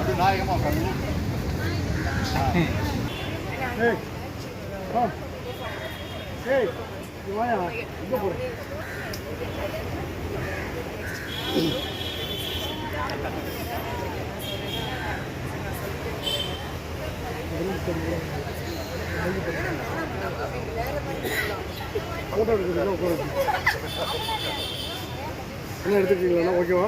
அது நாயகமாக போட்டோ ஏய் வா என்ன எடுத்துக்கிறீங்களா ஓகேவா?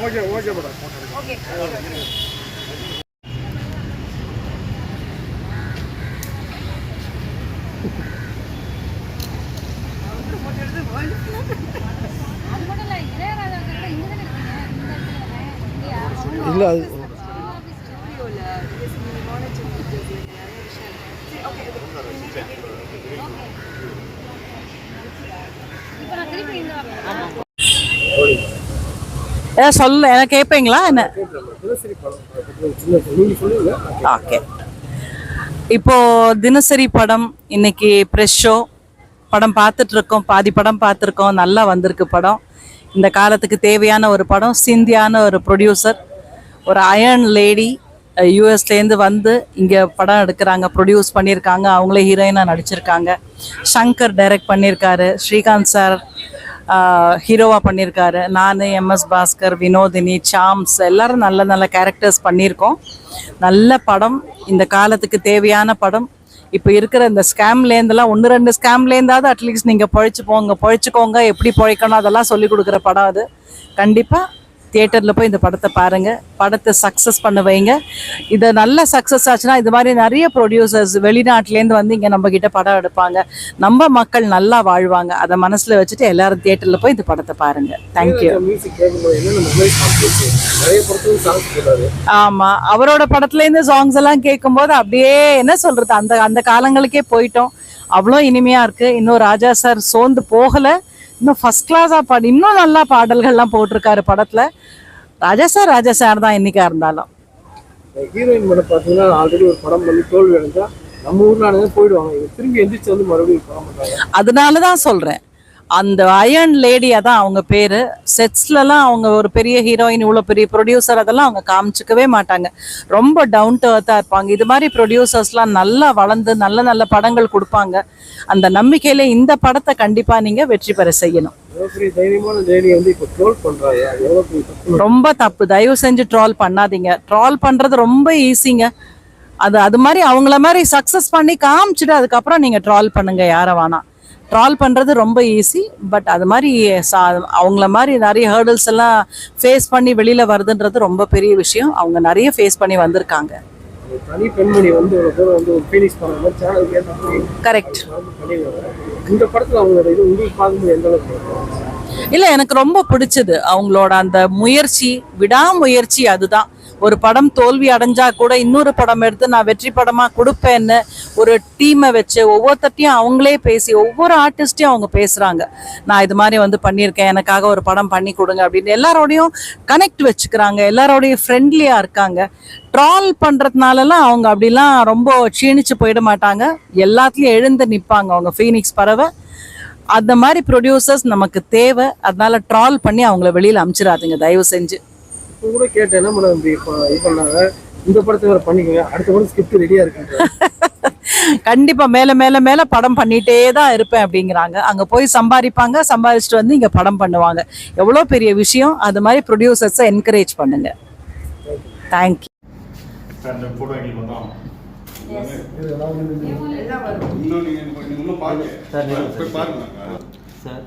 Okay okay madam. அது மட்டும் இல்ல இளையராஜா கூட இங்க தானே இருக்கீங்க இந்த இடத்துல தானே இல்லையா அவங்க இல்லை அது ஏதாவது சொல்ல எனக்கு கேட்பீங்களா என்ன? ஓகே இப்போ தினசரி படம் இன்னைக்கு ப்ரெஷ் ஷோ படம் பார்த்துட்டு இருக்கோம் பாதி படம் பார்த்துருக்கோம் நல்லா வந்திருக்கு படம். இந்த காலத்துக்கு தேவையான ஒரு படம் சிந்தியான ஒரு ப்ரொடியூசர் ஒரு அயர்ன் லேடி யூஎஸ்லேருந்து வந்து இங்கே படம் எடுக்கிறாங்க ப்ரொடியூஸ் பண்ணியிருக்காங்க அவங்களே ஹீரோயினாக நடிச்சிருக்காங்க. ஷங்கர் டைரக்ட் பண்ணியிருக்காரு ஸ்ரீகாந்த் சார் ஹீரோவாக பண்ணியிருக்காரு. நான் எம்எஸ் பாஸ்கர் வினோதினி சாம்ஸ் எல்லாரும் நல்ல நல்ல கேரக்டர்ஸ் பண்ணியிருக்கோம். நல்ல படம் இந்த காலத்துக்கு தேவையான படம். இப்போ இருக்கிற இந்த ஸ்கேம்லேருந்துலாம் ஒன்று ரெண்டு ஸ்கேம்லேருந்தாவது அட்லீஸ்ட் நீங்கள் பழிச்சு போங்க பழிச்சுக்கோங்க எப்படி பழைக்கணும் அதெல்லாம் சொல்லி கொடுக்குற படம் அது. கண்டிப்பாக தியேட்டரில் போய் இந்த படத்தை பாருங்கள் படத்தை சக்ஸஸ் பண்ண வைங்க. இதை நல்ல சக்ஸஸ் ஆச்சுன்னா இது மாதிரி நிறைய ப்ரொடியூசர்ஸ் வெளிநாட்டிலேருந்து வந்து இங்கே நம்ம கிட்ட படம் எடுப்பாங்க. நம்ம மக்கள் நல்லா வாழ்வாங்க. அதை மனசில் வச்சுட்டு எல்லாரும் தியேட்டரில் போய் இந்த படத்தை பாருங்கள் தேங்க்யூ மியூசிக் கேட்கும்போது என்னென்ன மெமரி சாங்ஸ் நிறைய படத்துல சாங்ஸ் போட்டாரு ஆமா. அவரோட படத்துல இருந்து சாங்ஸ் எல்லாம் கேட்கும்போது அப்படியே என்ன சொல்றது? அந்த அந்த காலங்களுக்கே போயிட்டோம். அவ்வளோ இனிமையா இருக்கு. இன்னும் ராஜா சார் சோர்ந்து போகல. இன்னும் ஃபர்ஸ்ட் கிளாஸா பாடி. இன்னும் நல்லா பாடல்கள்லாம் போட்டிருக்காரு படத்துல. ராஜா சார் ராஜா சார் தான் இன்னைக்கா இருந்தாலும். ஹீரோயின் மட்டும் பார்த்தீங்கன்னா ஆல்ரெடி ஒரு படம் பண்ணி தோல்வி அடைஞ்சா நம்ம ஊர்ல போயிடுவாங்க. திரும்பி எந்திரிச்சு வந்து மறுபடியும் அதனால தான் சொல்கிறேன் அந்த அயர்ன் லேடியாக தான் அவங்க பேர். செட்ஸ்லலாம் அவங்க ஒரு பெரிய ஹீரோயின் இவ்வளோ பெரிய ப்ரொடியூசர் அதெல்லாம் அவங்க காமிச்சிக்கவே மாட்டாங்க. ரொம்ப டவுன் டு அர்த்தாக இருப்பாங்க. இது மாதிரி ப்ரொடியூசர்ஸ்லாம் நல்லா வளர்ந்து நல்ல நல்ல படங்கள் கொடுப்பாங்க. அந்த நம்பிக்கையில இந்த படத்தை கண்டிப்பாக நீங்கள் வெற்றி பெற செய்யணும். ரொம்ப தப்பு. தயவு செஞ்சு ட்ரால் பண்ணாதீங்க. ட்ரால் பண்ணுறது ரொம்ப ஈஸிங்க அது அது மாதிரி அவங்கள மாதிரி சக்ஸஸ் பண்ணி காமிச்சிட்டு அதுக்கப்புறம் நீங்கள் ட்ரால் பண்ணுங்க யாரை வேணாம். ட்ரால் பண்ணுறது ரொம்ப ஈஸி பட் அது மாதிரி சா அவங்கள மாதிரி நிறைய ஹேர்டல்ஸ் எல்லாம் ஃபேஸ் பண்ணி வெளியில் வருதுன்றது ரொம்ப பெரிய விஷயம். அவங்க நிறைய ஃபேஸ் பண்ணி வந்திருக்காங்க. தனி பெண்மணி வந்து ஒரு கரெக்ட் இந்த படத்துல அவங்களோட இது உங்களுக்கு பார்க்கும்போது எந்த அளவுக்கு? இல்லை எனக்கு ரொம்ப பிடிச்சது அவங்களோட அந்த முயற்சி விடாமுயற்சி அதுதான். ஒரு படம் தோல்வி அடைஞ்சா கூட இன்னொரு படம் எடுத்து நான் வெற்றி படமா கொடுப்பேன்னு ஒரு டீமை வச்சு ஒவ்வொருத்தட்டையும் அவங்களே பேசி ஒவ்வொரு ஆர்டிஸ்ட்டையும் அவங்க பேசுறாங்க. நான் இது மாதிரி வந்து பண்ணியிருக்கேன் எனக்காக ஒரு படம் பண்ணி கொடுங்க அப்படின்னு எல்லாரோடையும் கனெக்ட் வச்சுக்கிறாங்க எல்லாரோடையும் ஃப்ரெண்ட்லியா இருக்காங்க. ட்ரால் பண்றதுனாலலாம் அவங்க அப்படிலாம் ரொம்ப க்ஷீணிச்சு போயிட மாட்டாங்க. எல்லாத்துலேயும் எழுந்து நிற்பாங்க அவங்க ஃபீனிக்ஸ் பறவை. அந்த மாதிரி ப்ரொடியூசர்ஸ் நமக்கு தேவை. அதனால ட்ரால் பண்ணி அவங்கள வெளியில் அனுப்பிச்சிடாதீங்க தயவு செஞ்சு. இப்போ கூட கேட்டேன் என்ன மேடம் இப்படி இப்போ இது பண்ணாங்க? இந்த படத்தை வேற பண்ணிக்கோங்க. அடுத்த படம் ஸ்கிரிப்ட் ரெடியா இருக்குன்ற கண்டிப்பா மேல மேல மேல படம் பண்ணிட்டே தான் இருப்பேன் அப்படிங்கிறாங்க. அங்க போய் சம்பாதிப்பாங்க சம்பாதிச்சுட்டு வந்து இங்க படம் பண்ணுவாங்க. எவ்வளவு பெரிய விஷயம்? அது மாதிரி ப்ரொடியூசர்ஸை என்கரேஜ் பண்ணுங்க. Thank you sir.